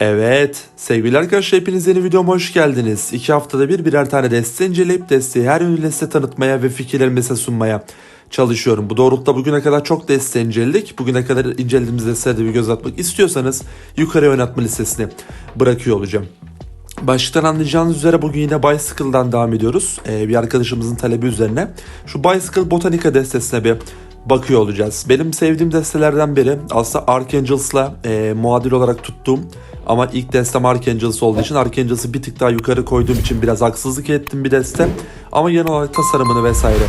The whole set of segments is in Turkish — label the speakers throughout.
Speaker 1: Evet, sevgili arkadaşlar hepiniz yeni videoma hoş geldiniz. İki haftada bir birer tane deste inceleyip desteği her ünlü size tanıtmaya ve fikirlerimi size sunmaya çalışıyorum. Bu doğrultuda bugüne kadar çok deste inceledik. Bugüne kadar incelediğimiz destelere bir göz atmak istiyorsanız yukarıya oynatma listesini bırakıyor olacağım. Başlıktan anlayacağınız üzere bugün yine Bicycle'dan devam ediyoruz. Ee, bir arkadaşımızın talebi üzerine. Şu Bicycle Botanica destesine bir bakıyor olacağız. Benim sevdiğim destelerden biri aslında Archangel's'la e, muadil olarak tuttuğum ama ilk destem Archangels olduğu için Archangels'ı bir tık daha yukarı koyduğum için biraz haksızlık ettim bir deste. Ama genel olarak tasarımını vesaire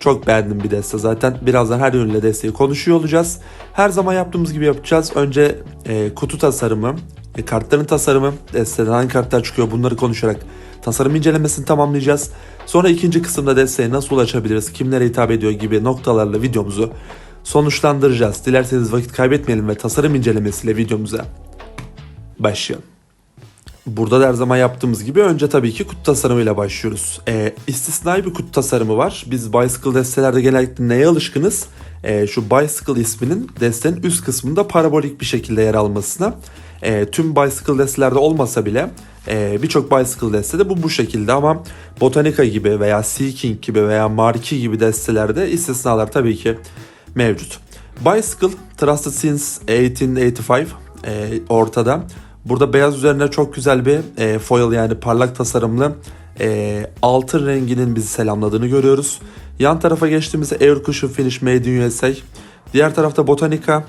Speaker 1: çok beğendim bir deste. Zaten birazdan her ürünle desteği konuşuyor olacağız. Her zaman yaptığımız gibi yapacağız. Önce e, kutu tasarımı, e, kartların tasarımı, desteden hangi kartlar çıkıyor bunları konuşarak tasarım incelemesini tamamlayacağız. Sonra ikinci kısımda desteğe nasıl ulaşabiliriz, kimlere hitap ediyor gibi noktalarla videomuzu sonuçlandıracağız. Dilerseniz vakit kaybetmeyelim ve tasarım incelemesiyle videomuza başlayalım. Burada da her zaman yaptığımız gibi önce tabii ki kutu tasarımıyla başlıyoruz. Ee, istisnai bir kutu tasarımı var. Biz Bicycle destelerde genellikle neye alışkınız? Ee, şu Bicycle isminin destenin üst kısmında parabolik bir şekilde yer almasına. Ee, tüm Bicycle destelerde olmasa bile e, birçok Bicycle destede bu bu şekilde ama Botanica gibi veya Seeking gibi veya Marquee gibi destelerde istisnalar tabii ki mevcut. Bicycle Trusted Since 1885 e, ortada. Burada beyaz üzerine çok güzel bir e, foil yani parlak tasarımlı e, altın renginin bizi selamladığını görüyoruz. Yan tarafa geçtiğimizde Air Cushion Finish Made in USA. Diğer tarafta Botanica.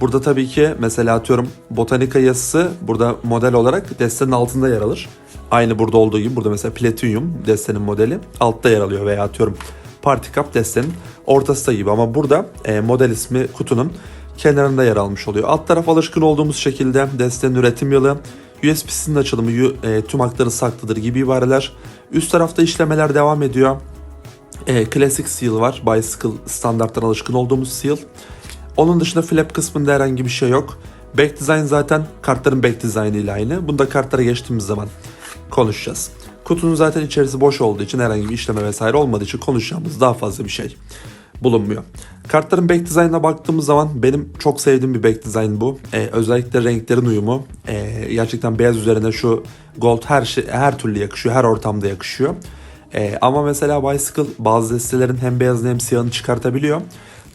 Speaker 1: Burada tabii ki mesela atıyorum Botanica yazısı burada model olarak destenin altında yer alır. Aynı burada olduğu gibi burada mesela Platinum destenin modeli altta yer alıyor veya atıyorum Party Cup destenin ortasında gibi ama burada e, model ismi kutunun kenarında yer almış oluyor. Alt taraf alışkın olduğumuz şekilde destenin üretim yılı, USB'sinin açılımı, e, tüm hakları saklıdır gibi ibareler. Üst tarafta işlemeler devam ediyor. E, Classic Seal var. Bicycle standarttan alışkın olduğumuz seal. Onun dışında flap kısmında herhangi bir şey yok. Back design zaten kartların back design ile aynı. Bunda kartlara geçtiğimiz zaman konuşacağız. Kutunun zaten içerisi boş olduğu için herhangi bir işleme vesaire olmadığı için konuşacağımız daha fazla bir şey bulunmuyor. Kartların back design'ına baktığımız zaman benim çok sevdiğim bir back design bu. Ee, özellikle renklerin uyumu. Ee, gerçekten beyaz üzerine şu gold her şey her türlü yakışıyor. Her ortamda yakışıyor. Ee, ama mesela Bicycle bazı destelerin hem beyazını hem siyahını çıkartabiliyor.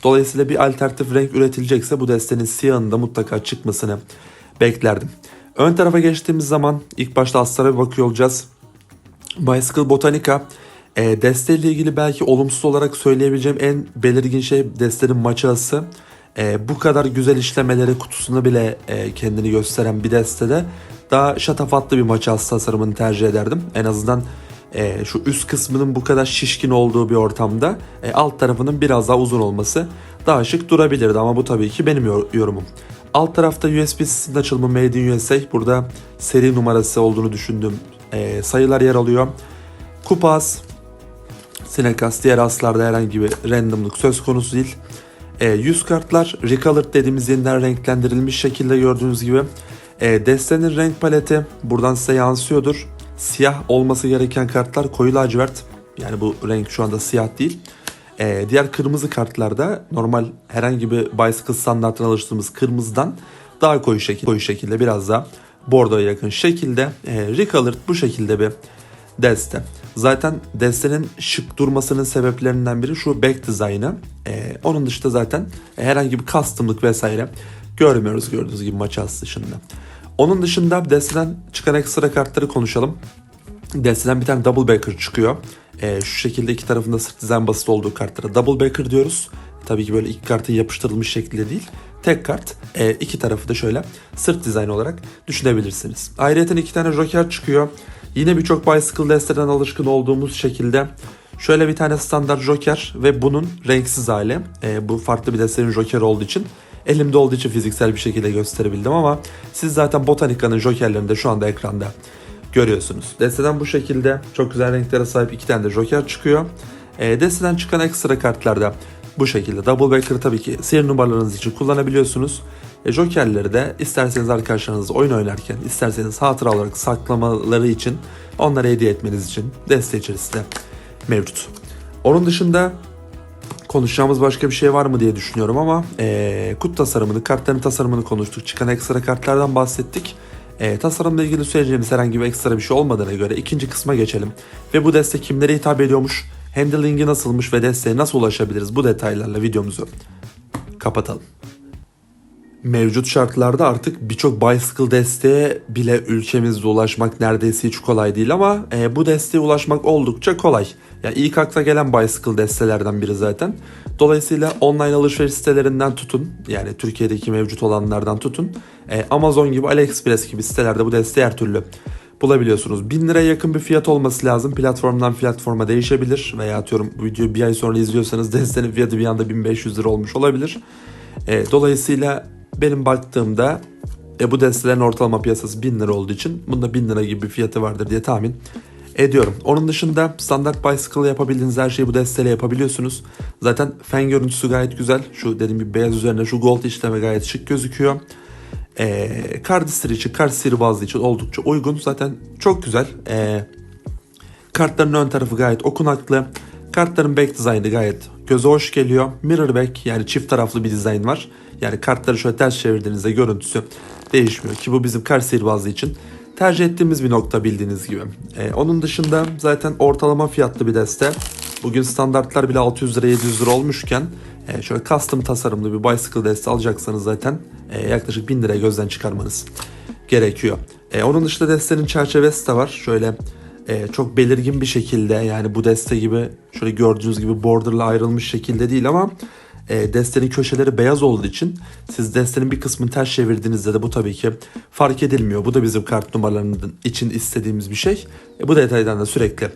Speaker 1: Dolayısıyla bir alternatif renk üretilecekse bu destenin siyahının da mutlaka çıkmasını beklerdim. Ön tarafa geçtiğimiz zaman ilk başta Astar'a bir bakıyor olacağız. Bicycle Botanica e, desteyle ilgili belki olumsuz olarak söyleyebileceğim en belirgin şey destenin maçası. E, bu kadar güzel işlemeleri kutusunda bile e, kendini gösteren bir destede daha şatafatlı bir maçası tasarımını tercih ederdim. En azından e, şu üst kısmının bu kadar şişkin olduğu bir ortamda e, alt tarafının biraz daha uzun olması daha şık durabilirdi ama bu tabii ki benim yor- yorumum. Alt tarafta USB-C'nin açılımı Made in USA. Burada seri numarası olduğunu düşündüğüm e, sayılar yer alıyor. Kupaz, Sinekas diğer aslarda herhangi bir randomlık söz konusu değil. E, 100 kartlar Recolored dediğimiz yeniden renklendirilmiş şekilde gördüğünüz gibi. E, destenin renk paleti buradan size yansıyordur. Siyah olması gereken kartlar koyu lacivert. Yani bu renk şu anda siyah değil. E, diğer kırmızı kartlarda normal herhangi bir bicycle standartına alıştığımız kırmızıdan daha koyu şekilde, koyu şekilde biraz daha bordoya yakın şekilde e, Recolored bu şekilde bir deste. Zaten destenin şık durmasının sebeplerinden biri şu back design'ı. Ee, onun dışında zaten herhangi bir custom'lık vesaire görmüyoruz gördüğünüz gibi maç az dışında. Onun dışında desteden çıkan ekstra kartları konuşalım. Desteden bir tane double backer çıkıyor. Ee, şu şekilde iki tarafında sırt dizayn basit olduğu kartlara double backer diyoruz. Tabii ki böyle iki kartın yapıştırılmış şekilde değil. Tek kart. Ee, iki tarafı da şöyle sırt dizayn olarak düşünebilirsiniz. Ayrıca iki tane joker çıkıyor. Yine birçok bicycle desteden alışkın olduğumuz şekilde şöyle bir tane standart joker ve bunun renksiz hali. E, bu farklı bir destenin joker olduğu için elimde olduğu için fiziksel bir şekilde gösterebildim ama siz zaten Botanica'nın jokerlerini de şu anda ekranda görüyorsunuz. Desteden bu şekilde çok güzel renklere sahip iki tane de joker çıkıyor. E, desteden çıkan ekstra kartlarda bu şekilde. Double Backer tabii ki seri numaralarınız için kullanabiliyorsunuz. E, Jokerleri de isterseniz arkadaşlarınızla oyun oynarken, isterseniz hatıra olarak saklamaları için, onlara hediye etmeniz için deste içerisinde mevcut. Onun dışında konuşacağımız başka bir şey var mı diye düşünüyorum ama e, kut tasarımını, kartların tasarımını konuştuk. Çıkan ekstra kartlardan bahsettik. E, tasarımla ilgili söyleyeceğimiz herhangi bir ekstra bir şey olmadığına göre ikinci kısma geçelim. Ve bu deste kimlere hitap ediyormuş, handling'i nasılmış ve desteğe nasıl ulaşabiliriz bu detaylarla videomuzu kapatalım. Mevcut şartlarda artık birçok bicycle desteğe bile ülkemizde ulaşmak neredeyse hiç kolay değil ama e, bu desteğe ulaşmak oldukça kolay. Yani ilk akla gelen bicycle destelerden biri zaten. Dolayısıyla online alışveriş sitelerinden tutun yani Türkiye'deki mevcut olanlardan tutun. E, Amazon gibi AliExpress gibi sitelerde bu desteği her türlü bulabiliyorsunuz. 1000 liraya yakın bir fiyat olması lazım. Platformdan platforma değişebilir veya atıyorum bu videoyu bir ay sonra izliyorsanız destenin fiyatı bir anda 1500 lira olmuş olabilir. E, dolayısıyla benim baktığımda e, bu destelerin ortalama piyasası 1000 lira olduğu için bunda 1000 lira gibi bir fiyatı vardır diye tahmin ediyorum. Onun dışında standart bicycle yapabildiğiniz her şeyi bu desteyle yapabiliyorsunuz. Zaten fen görüntüsü gayet güzel. Şu dediğim gibi beyaz üzerine şu gold işleme gayet şık gözüküyor. E, kardistri için, kart sihirbazlığı için oldukça uygun. Zaten çok güzel. E, kartların ön tarafı gayet okunaklı. Kartların back dizaynı gayet göze hoş geliyor. Mirror back yani çift taraflı bir dizayn var. Yani kartları şöyle ters çevirdiğinizde görüntüsü değişmiyor ki bu bizim kart sihirbazlığı için tercih ettiğimiz bir nokta bildiğiniz gibi. Ee, onun dışında zaten ortalama fiyatlı bir deste. Bugün standartlar bile 600 lira 700 lira olmuşken e, şöyle custom tasarımlı bir bicycle deste alacaksanız zaten e, yaklaşık 1000 liraya gözden çıkarmanız gerekiyor. E, onun dışında destenin çerçevesi de var. Şöyle e, çok belirgin bir şekilde yani bu deste gibi şöyle gördüğünüz gibi borderla ayrılmış şekilde değil ama e, destenin köşeleri beyaz olduğu için siz destenin bir kısmını ters çevirdiğinizde de bu tabii ki fark edilmiyor. Bu da bizim kart numaralarının için istediğimiz bir şey. E, bu detaydan da sürekli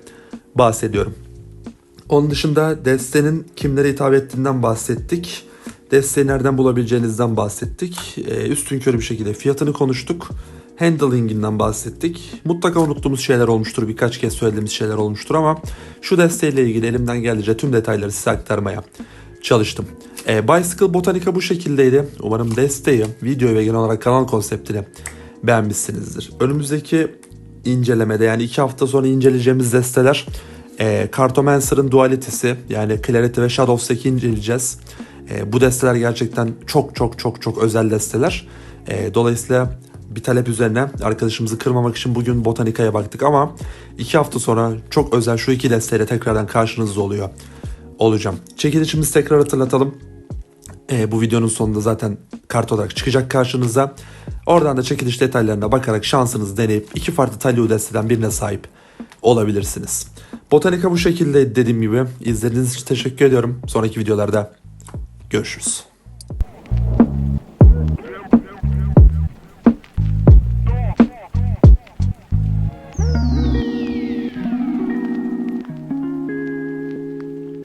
Speaker 1: bahsediyorum. Onun dışında destenin kimlere hitap ettiğinden bahsettik. Desteği nereden bulabileceğinizden bahsettik. E, üstün körü bir şekilde fiyatını konuştuk. Handling'inden bahsettik. Mutlaka unuttuğumuz şeyler olmuştur. Birkaç kez söylediğimiz şeyler olmuştur ama şu desteğiyle ilgili elimden geldiğince tüm detayları size aktarmaya çalıştım. E, Bicycle Botanica bu şekildeydi. Umarım desteği, videoyu ve genel olarak kanal konseptini beğenmişsinizdir. Önümüzdeki incelemede yani iki hafta sonra inceleyeceğimiz desteler e, Cartomancer'ın dualitesi yani Clarity ve Shadows'taki inceleyeceğiz. E, bu desteler gerçekten çok çok çok çok özel desteler. E, dolayısıyla bir talep üzerine arkadaşımızı kırmamak için bugün Botanica'ya baktık ama iki hafta sonra çok özel şu iki desteyle tekrardan karşınızda oluyor olacağım. Çekilişimizi tekrar hatırlatalım. E, bu videonun sonunda zaten kart olarak çıkacak karşınıza. Oradan da çekiliş detaylarına bakarak şansınızı deneyip iki farklı Talio desteden birine sahip olabilirsiniz. Botanika bu şekilde dediğim gibi izlediğiniz için teşekkür ediyorum. Sonraki videolarda görüşürüz.